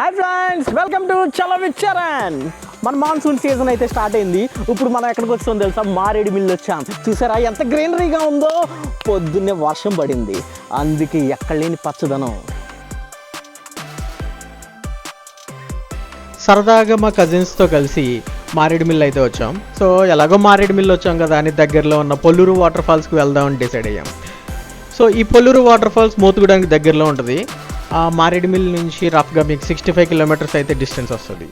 Hi friends welcome to చలో విచ్చరన్ మన monsoon season అయితే స్టార్ట్ అయింది. ఇప్పుడు మనం ఎక్కడికి వచ్చాం తెలుసా? మారేడు మిల్లు వచ్చాం. చూసారా ఎంత గ్రీనరీగా ఉందో? పొద్దున్నే వర్షం పడింది. అందుకే ఎక్కడ లేని పచ్చదనం. సరదాగా మా కజిన్స్తో కలిసి మారేడు మిల్ అయితే వచ్చాం. సో ఎలాగో మారేడు మిల్ వచ్చాం కదా అని దగ్గరలో ఉన్న పొల్లూరు వాటర్ ఫాల్స్కి వెళ్దామని డిసైడ్ అయ్యాం. సో ఈ పొల్లూరు వాటర్ ఫాల్స్ మోతుగూడానికి దగ్గరలో ఉంటుంది. మారేడుమిల్ నుంచి రఫ్గా మీకు సిక్స్టీ ఫైవ్ కిలోమీటర్స్ అయితే డిస్టెన్స్ వస్తుంది.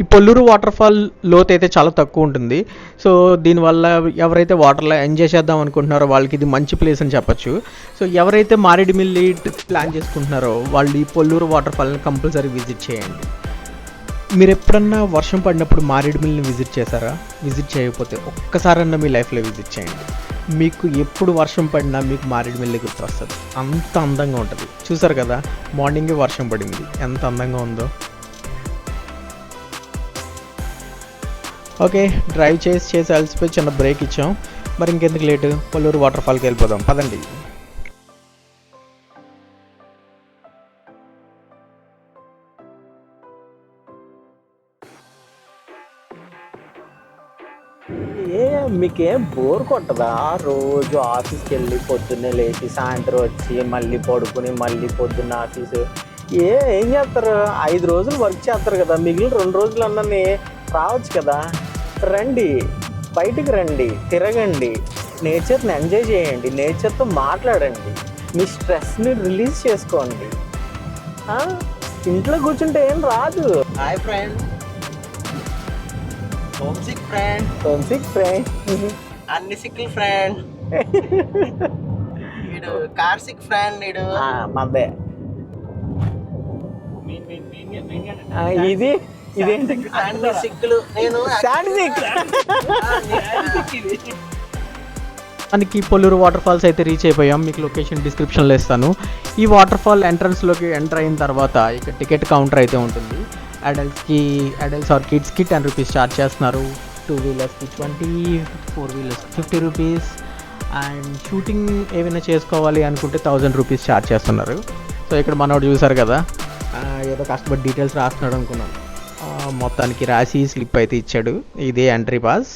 ఈ పొల్లూరు వాటర్ ఫాల్ లోతు అయితే చాలా తక్కువ ఉంటుంది. సో దీనివల్ల ఎవరైతే వాటర్లో ఎంజాయ్ చేద్దాం అనుకుంటున్నారో వాళ్ళకి ఇది మంచి ప్లేస్ అని చెప్పొచ్చు. సో ఎవరైతే మారేడుమిల్లి ప్లాన్ చేసుకుంటున్నారో వాళ్ళు ఈ పొల్లూరు వాటర్ ఫాల్ని కంపల్సరీ విజిట్ చేయండి. మీరు ఎప్పుడన్నా వర్షం పడినప్పుడు మారేడుమిల్లిని విజిట్ చేశారా? విజిట్ చేయకపోతే ఒక్కసారన్నా మీ లైఫ్లో విజిట్ చేయండి. మీకు ఎప్పుడు వర్షం పడినా మీకు మారేడుమిల్లి గుర్తొస్తుంది. అంత అందంగా ఉంటుంది. చూసారు కదా? మార్నింగే వర్షం పడింది. ఎంత అందంగా ఉందో. ఓకే డ్రైవ్ చేసి చేసి అలసిపోయి చిన్న బ్రేక్ ఇచ్చాం. మరి ఇంకెందుకు లేటు? కొల్లూరు వాటర్ ఫాల్కి వెళ్ళిపోదాం. పదండి. ఏ మీకేం బోర్ కొట్టదా? రోజు ఆఫీస్కి వెళ్ళి పొద్దున్నే లేచి సాయంత్రం వచ్చి మళ్ళీ పడుకుని మళ్ళీ పొద్దున్న ఆఫీసు. ఏ ఏం చేస్తారు? ఐదు రోజులు వర్క్ చేస్తారు కదా. మిగిలిన రెండు రోజులు అన్నీ రావచ్చు కదా. రండి బయటికి రండి తిరగండి. నేచర్ని ఎంజాయ్ చేయండి నేచర్తో మాట్లాడండి. మీ స్ట్రెస్ని రిలీజ్ చేసుకోండి. ఇంట్లో కూర్చుంటే ఏం రాదు. Hi friend. Home sick friend sick friend అన్ని సిక్లు ఫ్రెండ్ వీడు కార్ సిక్ ఫ్రెండ్ వీడు మద్దే ఆ, ఇది ఇదేంటి? అన్ని సిక్కులు నేను శాండ్ సిక్ మనకి పొల్లూరు వాటర్ ఫాల్స్ అయితే రీచ్ అయిపోయాం. మీకు లొకేషన్ డిస్క్రిప్షన్లో ఇస్తాను. ఈ వాటర్ ఫాల్ ఎంట్రన్స్లోకి ఎంటర్ అయిన తర్వాత ఇక టికెట్ కౌంటర్ అయితే ఉంటుంది. అడల్ట్స్కి అడల్ట్స్ ఆర్ కిడ్స్కి టెన్ రూపీస్ ఛార్జ్ చేస్తున్నారు. టూ వీలర్స్కి ట్వంటీ ఫోర్ వీలర్స్కి ఫిఫ్టీ రూపీస్ అండ్ షూటింగ్ ఏమైనా చేసుకోవాలి అనుకుంటే థౌజండ్ రూపీస్ ఛార్జ్ చేస్తున్నారు. సో ఇక్కడ మనోడు చూసారు కదా? ఏదో కష్టపడి డీటెయిల్స్ రాస్తున్నాడు అనుకున్నాను. మొత్తానికి రాసి స్లిప్ అయితే ఇచ్చాడు. ఇదే ఎంట్రీ పాస్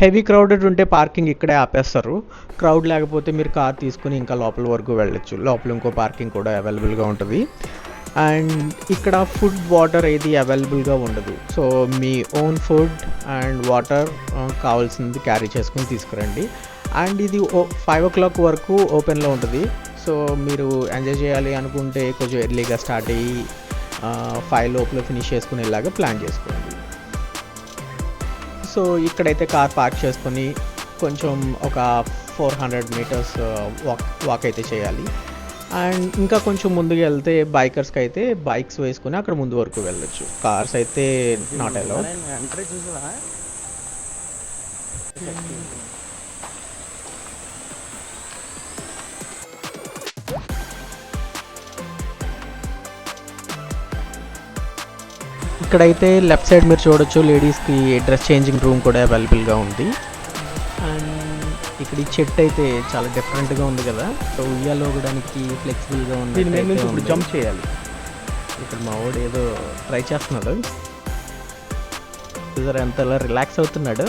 హెవీ క్రౌడెడ్ ఉంటే పార్కింగ్ ఇక్కడే ఆపేస్తారు. క్రౌడ్ లేకపోతే మీరు కార్ తీసుకుని ఇంకా లోపల వరకు వెళ్ళొచ్చు. లోపల ఇంకో పార్కింగ్ కూడా అవైలబుల్గా ఉంటుంది. అండ్ ఇక్కడ ఫుడ్ వాటర్ ఏది అవైలబుల్గా ఉండదు. సో మీ ఓన్ ఫుడ్ అండ్ వాటర్ కావాల్సింది క్యారీ చేసుకుని తీసుకురండి. అండ్ ఇది ఓ ఫైవ్ ఓ క్లాక్ వరకు ఓపెన్లో ఉంటుంది. సో మీరు ఎంజాయ్ చేయాలి అనుకుంటే కొంచెం ఎర్లీగా స్టార్ట్ అయ్యి ఫైవ్ లోపల ఫినిష్ చేసుకునేలాగా ప్లాన్ చేసుకోండి. సో ఇక్కడైతే కార్ పార్క్ చేసుకొని కొంచెం ఒక four hundred metres walk walk అయితే చేయాలి. అండ్ ఇంకా కొంచెం ముందుకు వెళ్తే బైకర్స్కి అయితే బైక్స్ వేసుకుని అక్కడ ముందు వరకు వెళ్ళొచ్చు. కార్స్ అయితే నాట్ అలౌడ్ ఇక్కడైతే లెఫ్ట్ సైడ్ మీరు చూడొచ్చు లేడీస్కి డ్రెస్ చేంజింగ్ రూమ్ కూడా అవైలబుల్గా ఉంది. అండ్ ఇక్కడ ఈ చెట్టు అయితే చాలా డిఫరెంట్గా ఉంది కదా. సో ఉయ్యాలు ఊగడానికి ఫ్లెక్సిబుల్గా ఉంది ఇప్పుడు జంప్ చేయాలి. ఇక్కడ మా వాడు ఏదో ట్రై చేస్తున్నాడు. చూసారా ఎంత రిలాక్స్ అవుతున్నాడు.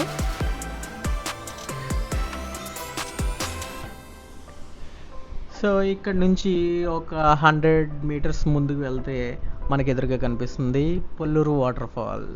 సో ఇక్కడ నుంచి ఒక హండ్రెడ్ మీటర్స్ ముందుకు వెళ్తే మనకి ఎదురుగా కనిపిస్తుంది పొల్లూరు వాటర్ ఫాల్.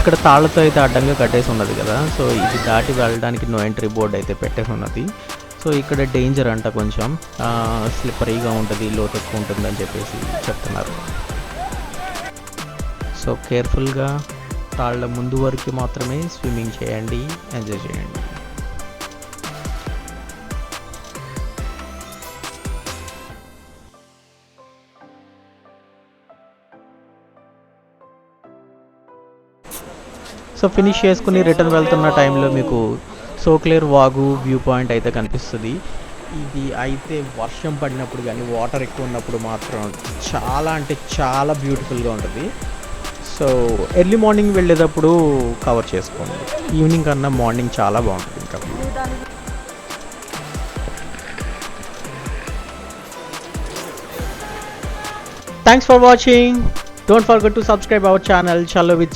ఇక్కడ తాళ్ళతో అయితే అడ్డంగా కట్టేసి ఉన్నది కదా. సో ఇది దాటి వెళ్ళడానికి నో ఎంట్రీ బోర్డ్ అయితే పెట్టేసి ఉన్నది. సో ఇక్కడ డేంజర్ అంట కొంచెం. స్లిప్పరీగా ఉంటుంది లోతు ఎక్కువ ఉంటుంది అని చెప్పేసి చెప్తున్నారు. సో కేర్ఫుల్గా తాళ్ళ ముందు వరకు మాత్రమే స్విమ్మింగ్ చేయండి ఎంజాయ్ చేయండి. సో ఫినిష్ చేసుకుని రిటర్న్ వెళ్తున్న టైంలో మీకు సోక్లేర్ వాగు వ్యూ పాయింట్ అయితే కనిపిస్తుంది. ఇది అయితే వర్షం పడినప్పుడు కానీ వాటర్ ఎక్కువ ఉన్నప్పుడు మాత్రం చాలా అంటే చాలా బ్యూటిఫుల్గా ఉంటుంది. సో ఎర్లీ మార్నింగ్ వెళ్ళేటప్పుడు కవర్ చేసుకోండి. ఈవినింగ్ కన్నా మార్నింగ్ చాలా బాగుంటుంది ఇంకా thanks for watching don't forget to subscribe our channel చలో Chalo with